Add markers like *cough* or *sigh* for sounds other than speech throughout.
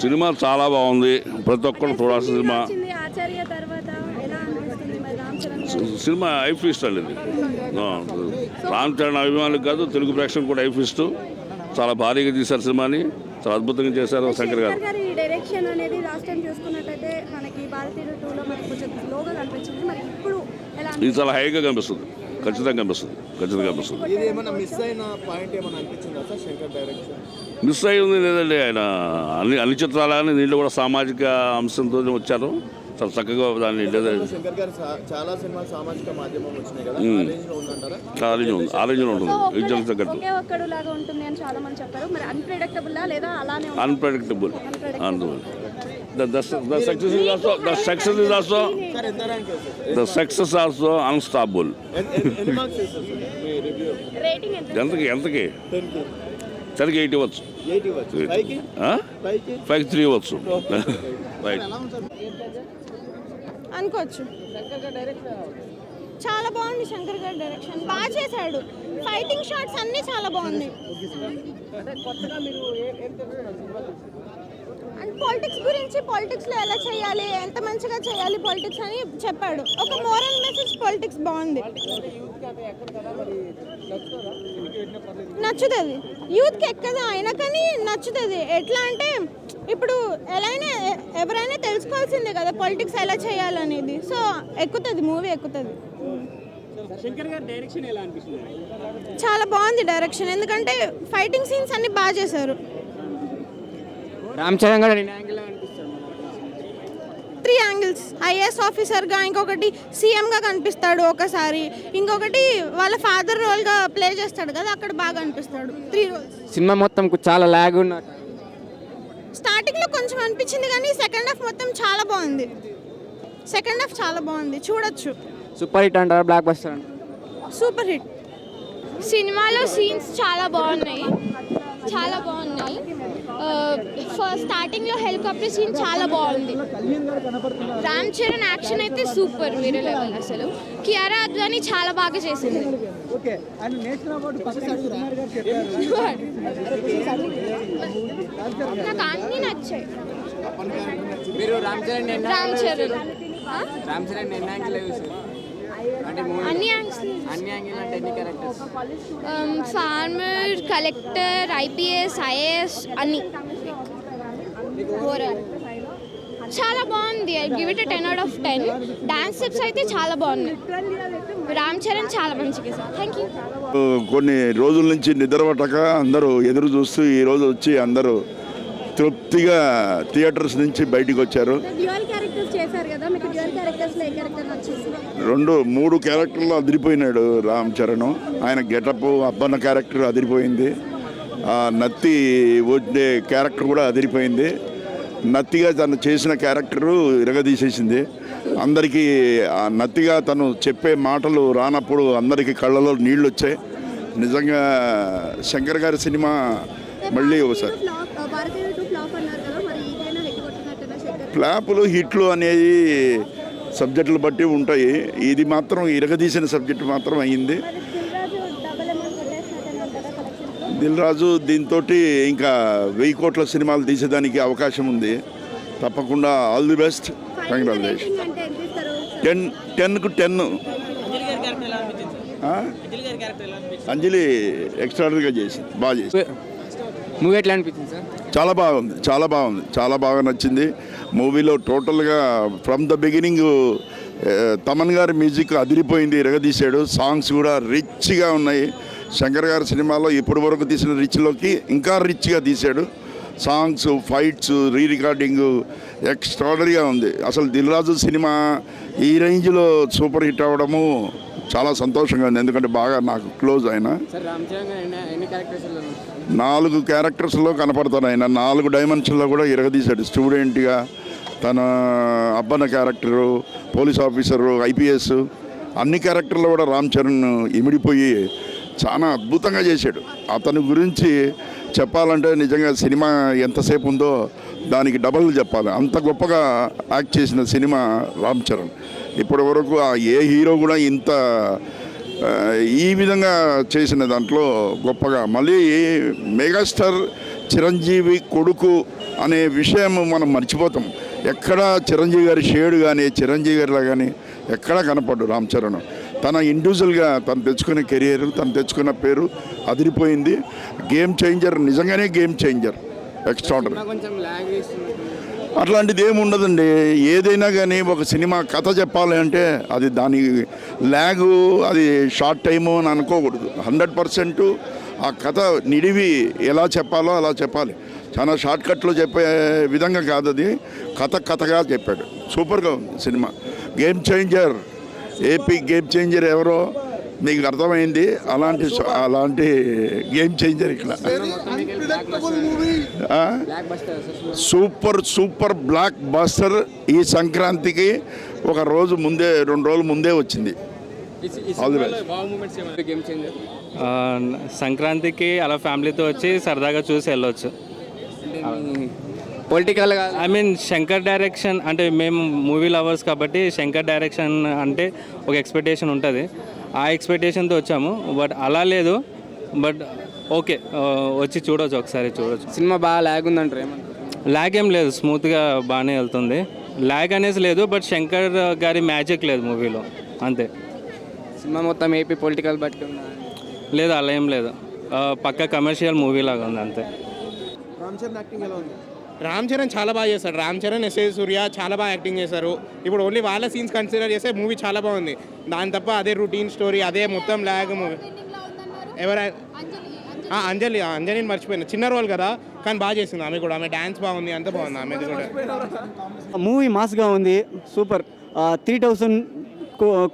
Cinema చాలా బాగుంది. ప్రతి ఒక్కరు చూడాల్సిన సినిమా? సినిమా. ఐఫీస్ట్ అండి ఇది. ఆ, రామ్ చరణ్ అభిమానులకు కాదు తెలుగు ప్రేక్షకులు కూడా ఐఫీస్ట్ చాలా భారీగా తీశారు సినిమాని. చాలా అద్భుతంగా చేశారు శంకర్ గారు. గారి డైరెక్షన్ అనేది లాస్ట్ టైం చూసుకున్నట్టయితే మనకి భారతీయ టూలో మనకి కొంచెం లోగా కనిపించింది. మరి ఇప్పుడు ఎలా ఇది చాలా హైగా కనిపిస్తుంది. ఖచ్చితంగా కనిపిస్తుంది. ఖచ్చితంగా కనిపిస్తుంది. ఇది ఏమైనా మిస్ అయిన పాయింట్ ఏమైనా అనిపించిందా సార్ శంకర్ డైరెక్షన్? మిస్ అయి ఉంది లేదండి. ఆయన అన్ని అన్ని చిత్రాలని దీంట్లో కూడా సామాజిక అంశంతో వచ్చారు. చాలా చక్కగా దాన్ని చాలా సినిమాలు సామాజిక మాధ్యమం వచ్చినాయి కదా. ఆరెంజ్ ఉంది. ఆరెంజ్ ఉంటుంది. విజయం తగ్గట్టు అన్ప్రెడిక్టబుల్ లేదా అలానే ఉంటుందా? అన్ప్రెడిక్టబుల్ అందువల్ల the success is also the success is also the success also unstoppable ఎంతకి ఎంతకి? టెన్కి సరిగ్గా ఎయిట్ ఇవ్వచ్చు. ఫైవ్ త్రీ ఇవ్వచ్చు. *laughs* రైట్. అనుకోవచ్చు. చాలా బాగుంది శంకర్ గారి డైరెక్షన్ బాగా చేశాడు. ఫైటింగ్ షాట్స్ అన్నీ చాలా బాగున్నాయి. అండ్ పాలిటిక్స్ గురించి పాలిటిక్స్లో ఎలా చేయాలి ఎంత మంచిగా చేయాలి పాలిటిక్స్ అని చెప్పాడు. ఒక మోరల్ మెసేజ్ పాలిటిక్స్ బాగుంది. నచ్చుతుంది. యూత్కి ఎక్కదు? అయినా కానీ నచ్చుతుంది. ఎట్లా అంటే ఇప్పుడు ఎలా అయినా ఎవరైనా తెలుసుకోవాల్సిందే కదా పాలిటిక్స్ ఎలా చేయాలనేది. సో ఎక్కుతుంది మూవీ ఎక్కుతుంది. శంకర్ గారి డైరెక్షన్ ఎలా అనిపిస్తుంది? చాలా బాగుంది డైరెక్షన్. ఎందుకంటే ఫైటింగ్ సీన్స్ అన్ని బాగా చేశారు. రామ్ చరణ్ గారు త్రీ యాంగిల్స్ ఐఏఎస్ ఆఫీసర్గా ఇంకొకటి సీఎంగా కనిపిస్తాడు ఒకసారి. ఇంకొకటి వాళ్ళ ఫాదర్ రోల్గా ప్లే చేస్తాడు కదా అక్కడ బాగా అనిపిస్తాడు త్రీ రోల్స్ సినిమా మొత్తం చాలా లాగ్ ఉన్నట్టు స్టార్టింగ్లో కొంచెం అనిపించింది కానీ సెకండ్ హాఫ్ మొత్తం చాలా బాగుంది. సెకండ్ హాఫ్ చాలా బాగుంది. చూడొచ్చు. సూపర్ హిట్ అంటారు బ్లాక్ బస్టర్ అంటారు? సూపర్ హిట్ సినిమాలో సీన్స్ చాలా బాగున్నాయి. చాలా బాగున్నాయి. ఫస్ట్ స్టార్టింగ్లో హెలికాప్టర్ సీన్ చాలా బాగుంది. రామ్ చరణ్ యాక్షన్ అయితే సూపర్ వేరే లెవెల్ అసలు. కియారా అద్వాని చాలా బాగా చేసింది. నాకు అన్నీ నచ్చాయి. మీరు రామ్ చరణ్ రామ్ చరణ్. అన్ని ఫార్మర్ కలెక్టర్ ఐపీఎస్ ఐఏఎస్ అన్ని. ఓవరాల్ చాలా బాగుంది. I give it ten out of ten dance steps అయితే చాలా బాగున్నాయి. రామ్ చరణ్ చాలా మంచిగా సార్ థ్యాంక్ యూ కొన్ని రోజుల నుంచి నిద్రపట్టక అందరూ ఎదురు చూస్తూ ఈ రోజు వచ్చి అందరూ తృప్తిగా థియేటర్స్ నుంచి బయటికి వచ్చారు. డ్యూయల్ క్యారెక్టర్స్ చేశారు కదా మీకు డ్యూయల్ క్యారెక్టర్స్లో ఏ క్యారెక్టర్ నచ్చేసి రెండు మూడు క్యారెక్టర్లు అదిరిపోయినాడు రామ్ చరణ్. ఆయన గెటప్ అబ్బన్న క్యారెక్టర్ అదిరిపోయింది. ఆ నత్తి వచ్చే క్యారెక్టర్ కూడా అదిరిపోయింది. నత్తిగా తను చేసిన క్యారెక్టరు ఇరగదీసేసింది. అందరికీ ఆ నత్తిగా తను చెప్పే మాటలు రానప్పుడు అందరికీ కళ్ళలో నీళ్ళు వచ్చాయి నిజంగా శంకర్ గారి సినిమా మళ్ళీ ఒకసారి. ఫ్లాపులు హిట్లు అనేవి సబ్జెక్టులు బట్టి ఉంటాయి. ఇది మాత్రం ఇరగదీసిన సబ్జెక్ట్ మాత్రం అయ్యింది దిల్రాజు దీంతో ఇంకా వెయ్యి కోట్ల సినిమాలు తీసేదానికి అవకాశం ఉంది. తప్పకుండా all the best congratulation ten టెన్కు ten. Anjali ఎక్స్ట్రాడనరీగా చేసింది. బాగా చేసింది. మూవీ ఎట్లా అనిపించింది సార్? చాలా బాగుంది చాలా బాగుంది చాలా బాగా నచ్చింది. మూవీలో టోటల్గా ఫ్రమ్ ద బిగినింగ్ తమన్ గారి మ్యూజిక్ అదిరిపోయింది ఇరగదీశాడు సాంగ్స్ కూడా రిచ్గా ఉన్నాయి. శంకర్ గారి సినిమాలో ఇప్పటి వరకు తీసిన రిచ్లోకి ఇంకా రిచ్గా తీశాడు. సాంగ్స్ ఫైట్స్ రీ రికార్డింగ్ ఎక్స్ట్రాడరీగా ఉంది. అసలు దిల్ రాజు సినిమా ఈ రేంజ్లో సూపర్ హిట్ అవ్వడము చాలా సంతోషంగా ఉంది. ఎందుకంటే బాగా నాకు క్లోజ్ ఆయన నాలుగు క్యారెక్టర్స్లో కనపడతాడు ఆయన. నాలుగు డైమెన్షన్లో కూడా ఇరగదీశాడు. స్టూడెంట్గా తన అబ్బన క్యారెక్టరు పోలీస్ ఆఫీసరు ఐపీఎస్ అన్ని క్యారెక్టర్లో కూడా రామ్ చరణ్ ఇమిడిపోయి చాలా అద్భుతంగా చేశాడు. అతని గురించి చెప్పాలంటే నిజంగా సినిమా ఎంతసేపు ఉందో దానికి డబల్ చెప్పాలి. అంత గొప్పగా యాక్ట్ చేసిన సినిమా రామ్ చరణ్. ఇప్పటి వరకు ఆ ఏ హీరో కూడా ఇంత ఈ విధంగా చేసిన దాంట్లో గొప్పగా మళ్ళీ మెగాస్టార్ చిరంజీవి కొడుకు అనే విషయం మనం మర్చిపోతాం. ఎక్కడ చిరంజీవి గారి షేడు కానీ చిరంజీవి గారిలా కానీ ఎక్కడా కనపడ్డు రామ్ చరణ్. తన ఇండివిజువల్గా తను తెచ్చుకునే కెరియర్ తను తెచ్చుకున్న పేరు అదిరిపోయింది. గేమ్ చేంజర్ నిజంగానే గేమ్ చేంజర్. ఎక్స్ట్రాడర్ అట్లాంటిది ఏమి ఉండదండి ఏదైనా కానీ ఒక సినిమా కథ చెప్పాలి అంటే అది దాని ల్యాగు అది షార్ట్ టైము అని అనుకోకూడదు. హండ్రెడ్ పర్సెంట్ ఆ కథ నిడివి ఎలా చెప్పాలో అలా చెప్పాలి. చాలా షార్ట్ కట్లో చెప్పే విధంగా కాదు అది. కథ కథగా చెప్పాడు. సూపర్గా ఉంది cinema. Game changer. AP game changer ఎవరో మీకు అర్థమైంది? అలాంటి అలాంటి గేమ్ చేంజర్ ఇక్కడ. ఆ? Blockbuster super super blockbuster ఈ సంక్రాంతికి ఒక రోజు ముందే రెండు రోజుల ముందే వచ్చింది. సంక్రాంతికి అలా ఫ్యామిలీతో వచ్చి సరదాగా చూసి వెళ్ళొచ్చు. పొలిటికల్గా ఐ మీన్ శంకర్ డైరెక్షన్ అంటే మేము మూవీ లవర్స్ కాబట్టి శంకర్ డైరెక్షన్ అంటే ఒక ఎక్స్పెక్టేషన్ ఉంటుంది. ఆ ఎక్స్పెక్టేషన్తో వచ్చాము. బట్ అలా లేదు. బట్ ఓకే వచ్చి చూడొచ్చు ఒకసారి చూడొచ్చు. సినిమా బాగా ల్యాగ్ ఉందంటారు ఏమంటారు? ల్యాగ్ ఏం లేదు స్మూత్గా బాగానే వెళ్తుంది. ల్యాగ్ అనేసి లేదు బట్ శంకర్ గారి మ్యాజిక్ లేదు మూవీలో అంతే. సినిమా మొత్తం ఏపీ పొలిటికల్ బట్టి ఉందా? లేదు అలా ఏం లేదు. పక్క కమర్షియల్ మూవీ లాగా ఉంది అంతే. రామ్ చరణ్ యాక్టింగ్ ఎలా ఉంది? రామ్ చరణ్ చాలా బాగా చేశాడు. రామ్ చరణ్ ఎస్ఏ సూర్య చాలా బాగా యాక్టింగ్ చేశారు. ఇప్పుడు ఓన్లీ వాళ్ళ సీన్స్ కన్సిడర్ చేస్తే మూవీ చాలా బాగుంది. దాని తప్ప అదే రొటీన్ స్టోరీ అదే మొత్తం ల్యాగ్ మూవీ ఎవర? ఆ, అంజలి అంజలిని మర్చిపోయినా. చిన్న రోల్ కదా. కానీ బాగా చేసింది ఆమె కూడా. ఆమె డ్యాన్స్ బాగుంది అంత బాగుంది ఆమెది కూడా. మూవీ మాస్గా ఉంది. సూపర్ త్రీ థౌజండ్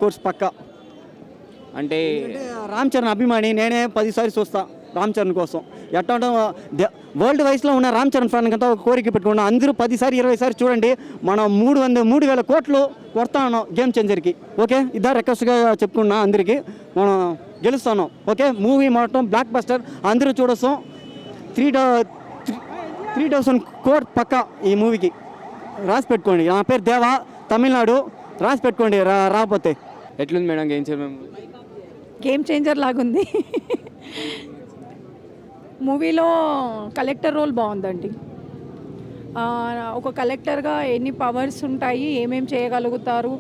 కోర్స్ పక్క. అంటే రామ్ చరణ్ అభిమాని నేనే పదిసారి చూస్తా. రామ్ చరణ్ కోసం. ఎట్లా వరల్డ్ వైస్లో ఉన్న రామ్ చరణ్ ఫ్యాన్ అంతా ఒక కోరిక పెట్టుకున్నా అందరూ పదిసారి ఇరవై సారి చూడండి మనం మూడు వంద మూడు వేల కోట్లు కొడతా ఉన్నాం గేమ్ చేంజర్కి. ఓకే? ఇదా రిక్వెస్ట్గా చెప్పుకున్నా అందరికీ. మనం గెలుస్తాను. ఓకే? మూవీ మొత్తం బ్లాక్ బస్టర్ అందరూ చూడొచ్చు త్రీ త్రీ థౌసండ్ కోట్ పక్క ఈ మూవీకి. రాసి పెట్టుకోండి. నా పేరు దేవా తమిళనాడు. రాసి పెట్టుకోండి రా రాకపోతే. ఎట్లుంది madam game changer game changer లాగుంది. మూవీలో కలెక్టర్ రోల్ బాగుందండి. ఒక కలెక్టర్గా ఎన్ని పవర్స్ ఉంటాయి ఏమేమి చేయగలుగుతారు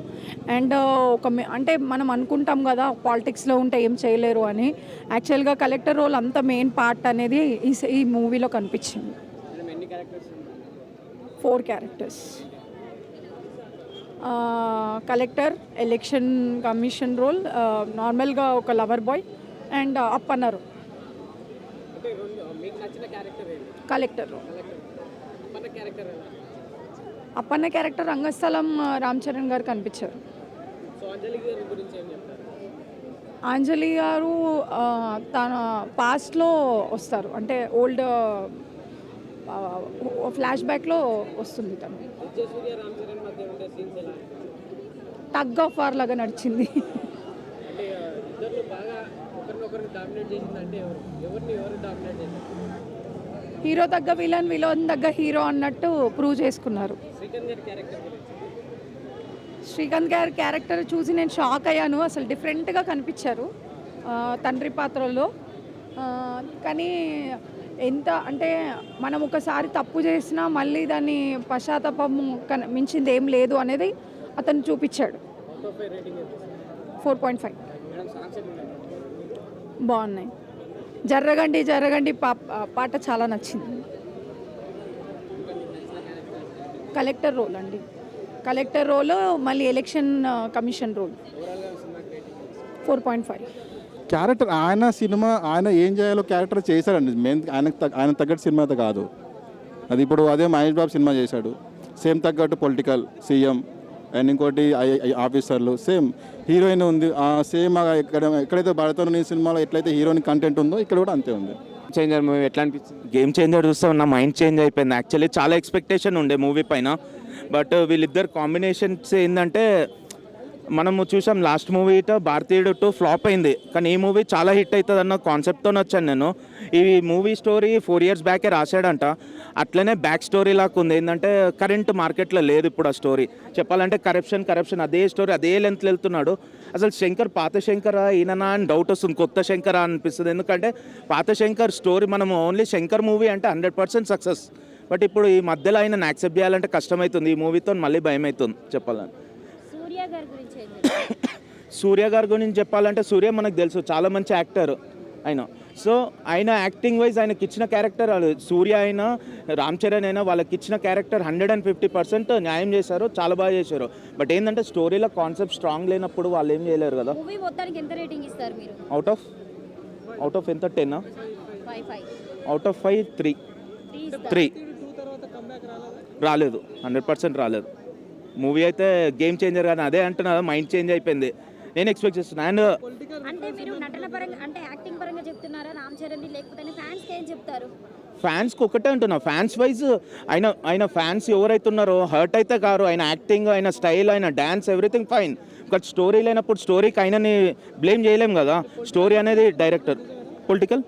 అండ్ ఒక అంటే మనం అనుకుంటాం కదా పాలిటిక్స్లో ఉంటే ఏం చేయలేరు అని. యాక్చువల్గా కలెక్టర్ రోల్ అంత మెయిన్ పార్ట్ అనేది ఈ ఈ మూవీలో కనిపించింది. Four characters. Collector election commission role నార్మల్గా ఒక లవర్ బాయ్ అండ్ అప్పన్నర్. కలెక్టర్ అప్పన్న క్యారెక్టర్ రంగస్థలం రామ్ చరణ్ గారు కనిపించారు. అంజలి గారు తన పాస్ట్లో వస్తారు. అంటే ఓల్డ్ ఫ్లాష్ బ్యాక్లో వస్తుంది తను. టగ్ ఆఫ్ వార్ లాగా నడిచింది. హీరో తగ్గ విలన్ విలన్ తగ్గ హీరో అన్నట్టు ప్రూవ్ చేసుకున్నారు. శ్రీకాంత్ గారి క్యారెక్టర్ చూసి నేను షాక్ అయ్యాను. అసలు డిఫరెంట్గా కనిపించారు తండ్రి పాత్రలో. కానీ ఎంత అంటే మనం ఒకసారి తప్పు చేసినా మళ్ళీ దాన్ని పశ్చాత్తాపం కన మించింది ఏం లేదు అనేది అతను చూపించాడు. ఫోర్ పాయింట్ ఫైవ్ బాగున్నాయి. జర్రగండి జర్రగండి పా పాట చాలా నచ్చింది. కలెక్టర్ రోల్ అండి. కలెక్టర్ రోల్ మళ్ళీ election commission role. Four point five. Character ఆయన సినిమా ఆయన ఏం చేయాలో క్యారెక్టర్ చేశాడండి. మెయిన్ ఆయన ఆయన తగ్గట్టు సినిమా అయితే కాదు. అది ఇప్పుడు అదే మహేష్ బాబు సినిమా చేశాడు. సేమ్ తగ్గట్టు పొలిటికల్ సీఎం అండ్ ఇంకోటి ఆఫీసర్లు. సేమ్ హీరోయిన్ ఉంది. ఆ సేమ్ ఎక్కడ ఎక్కడైతే భారతంలో నీ సినిమాలో ఎట్లయితే హీరోయిన్ కంటెంట్ ఉందో ఇక్కడ కూడా అంతే ఉంది. చేంజర్ మూవీ ఎట్లా అనిపించింది గేమ్ చేంజర్ చూస్తే. నా మైండ్ చేంజ్ అయిపోయింది. యాక్చువల్లీ చాలా ఎక్స్పెక్టేషన్ ఉండే మూవీ పైన. బట్ వీళ్ళిద్దరు కాంబినేషన్స్ ఏంటంటే మనము చూసాం last movie Bharateeyudu two flop అయింది. కానీ ఈ మూవీ చాలా హిట్ అవుతుంది అన్న కాన్సెప్ట్తో వచ్చాను నేను. ఈ మూవీ స్టోరీ ఫోర్ ఇయర్స్ బ్యాకే రాశాడంట. అట్లనే బ్యాక్ స్టోరీ లాగా ఉంది. ఏంటంటే కరెంట్ మార్కెట్లో లేదు ఇప్పుడు ఆ స్టోరీ చెప్పాలంటే కరప్షన్ కరప్షన్ అదే స్టోరీ అదే లెంత్లో వెళ్తున్నాడు. అసలు శంకర్ పాత శంకర్ ఈయననా అని డౌట్ వస్తుంది. కొత్త శంకర్ అనిపిస్తుంది. ఎందుకంటే పాత శంకర్ స్టోరీ మనం ఓన్లీ శంకర్ మూవీ అంటే హండ్రెడ్ పర్సెంట్ సక్సెస్ బట్ ఇప్పుడు ఈ మధ్యలో ఆయన యాక్సెప్ట్ చేయాలంటే కష్టమవుతుంది ఈ మూవీతో మళ్ళీ భయం అవుతుంది చెప్పాలని సూర్య గారి సూర్య గారి గురించి చెప్పాలంటే సూర్య మనకు తెలుసు చాలా మంచి యాక్టర్ ఆయన సో ఆయన యాక్టింగ్ వైజ్ ఆయనకి ఇచ్చిన క్యారెక్టర్ సూర్య అయినా రామ్ చరణ్ అయినా వాళ్ళకి ఇచ్చిన character hundred and fifty percent న్యాయం చేశారు చాలా బాగా చేశారు. బట్ ఏంటంటే స్టోరీలో కాన్సెప్ట్ స్ట్రాంగ్ లేనప్పుడు వాళ్ళు ఏం చేయలేరు కదా. అవుట్ ఆఫ్ అవుట్ ఆఫ్ ఎంత? Ten out of five three three రాలేదు. హండ్రెడ్ పర్సెంట్ రాలేదు. మూవీ అయితే గేమ్ చేంజర్ కానీ అదే అంటున్నా మైండ్ చేంజ్ అయిపోయింది. నేను ఎక్స్పెక్ట్ చేస్తున్నా. అండ్ అంటే మీరు నటన పరంగా అంటే యాక్టింగ్ పరంగా చెప్తున్నారా రామ్ చరణ్ లేకపోతే ఫ్యాన్స్ ఏం చెప్తారు? ఫ్యాన్స్కి ఒకటే అంటున్నా. ఫ్యాన్స్ వైజ్ ఆయన ఆయన ఫ్యాన్స్ ఎవరైతే ఉన్నారో హర్ట్ అయితే కారు. ఆయన యాక్టింగ్ ఆయన స్టైల్ ఆయన dance everything fine but story లేనప్పుడు స్టోరీకి ఆయనని బ్లేమ్ చేయలేం కదా. స్టోరీ అనేది డైరెక్టర్ పొలిటికల్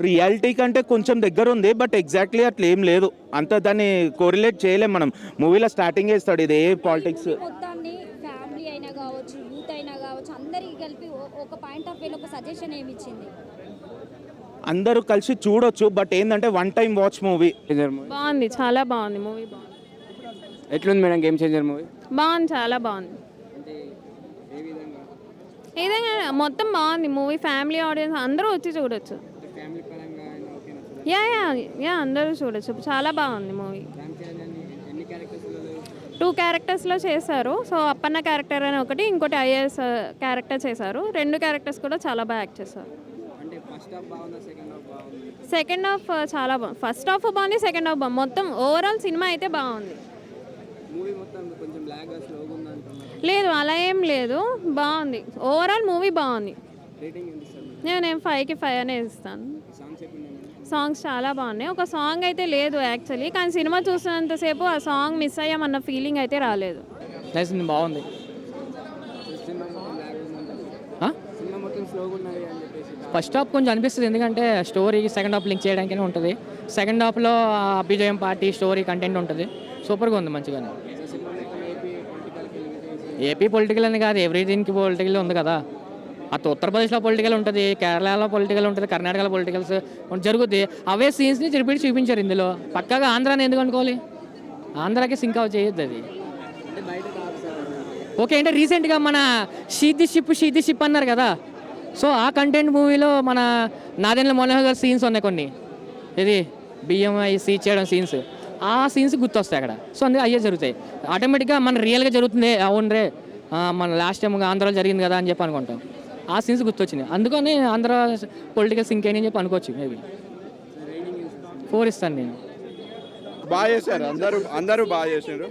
రియాలిటీ కంటే కొంచెం దగ్గర ఉంది బట్ ఎగ్జాక్ట్లీ అట్లా ఏం లేదు. అంత దాన్ని కోరిలేట్ చేయలేం మనం. మూవీలో స్టార్టింగ్ చేస్తాడు ఇది ఏ పాలిటిక్స్ మొత్తాన్ని ఫ్యామిలీ అయినా కావచ్చు యూత్ అయినా కావచ్చు అందరికి కలిపి ఓ- ఒక పాయింట్ ఆఫ్ వ్యూలో ఒక సజెషన్ ఏమి ఇచ్చింది అందరూ కలిసి చూడొచ్చు బట్ ఏంటంటే వన్ టైం వాచ్ మూవీ బాగుంది చాలా బాగుంది మూవీ బాగుంది. ఎట్లుంది మేడం గేమ్ చేంజర్ మూవీ బాగుంది చాలా బాగుంది. ఏదైనా మొత్తం బాగుంది మూవీ ఫ్యామిలీ ఆడియన్స్ అందరూ వచ్చి చూడొచ్చు. ఫ్యామిలీ పరంగా ఆయన ఓకేనా? యా యా యా అందరూ చూడొచ్చు. చాలా బాగుంది మూవీ రామ్ చరణ్ అని ఎన్ని క్యారెక్టర్స్లో టూ క్యారెక్టర్స్లో చేశారు. సో అప్పన్న క్యారెక్టర్ అని ఒకటి ఇంకోటి ఐఏఎస్ క్యారెక్టర్ చేశారు. రెండు క్యారెక్టర్స్ కూడా చాలా బాగా యాక్ట్ చేశారు. సెకండ్ హాఫ్ చాలా బాగుంది ఫస్ట్ హాఫ్ బాగుంది సెకండ్ హాఫ్ బాగుంది. మొత్తం ఓవరాల్ సినిమా అయితే బాగుంది. లేదు అలా ఏం లేదు. బాగుంది. ఓవరాల్ మూవీ బాగుంది. నేను ఫైవ్కి ఫైవ్ అనే ఇస్తాను. సాంగ్స్ చాలా బాగున్నాయి. ఒక సాంగ్ అయితే లేదు యాక్చువల్లీ కానీ సినిమా చూసినంతసేపు ఆ సాంగ్ మిస్ అయ్యామన్న ఫీలింగ్ అయితే రాలేదు. బాగుంది. సినిమా ఫస్ట్ హాఫ్ కొంచెం అనిపిస్తుంది ఎందుకంటే స్టోరీ సెకండ్ హాఫ్ లింక్ చేయడానికనే ఉంటుంది. సెకండ్ హాఫ్లో అభిజయం పార్టీ స్టోరీ కంటెంట్ ఉంటుంది. సూపర్గా ఉంది మంచిగానే. ఏపీ పొలిటికల్ ఏపీ పొలిటికల్ అని కాదు ఎవ్రీథింగ్కి పొలిటికల్ ఉంది కదా. అటు ఉత్తరప్రదేశ్లో పొలిటికల్ ఉంటుంది కేరళలో పొలిటికల్ ఉంటుంది కర్ణాటకలో పొలిటికల్స్ జరుగుద్ది. అవే సీన్స్ని రిపీట్ చూపించారు ఇందులో. పక్కాగా ఆంధ్రాని ఎందుకు అనుకోవాలి? ఆంధ్రాకి సింక్ అవ్ చేయొద్దు అది. ఓకే అంటే రీసెంట్గా మన షీది షిప్ షీది షిప్ అన్నారు కదా. సో ఆ కంటెంట్ మూవీలో మన నాదెండ్ల మనోహర్ గారి సీన్స్ ఉన్నాయి కొన్ని. ఇది బిఎంఐ సీ చేయడం సీన్స్ ఆ సీన్స్ గుర్తొస్తాయి అక్కడ. సో అందుకే అయ్యే జరుగుతాయి. ఆటోమేటిక్గా మన రియల్గా జరుగుతుంది అవును రే మన లాస్ట్ టైం ఆంధ్రాలో జరిగింది కదా అని చెప్పి అనుకుంటాం. ఆ సీన్స్ గుర్తొచ్చినాయి. అందుకని ఆంధ్ర పొలిటికల్ సింక్ అని చెప్పి అనుకోవచ్చు మేబీ. ఫోర్ ఇస్తాను నేను. బాగా చేశారు. అందరూ అందరూ బాగా చేశారు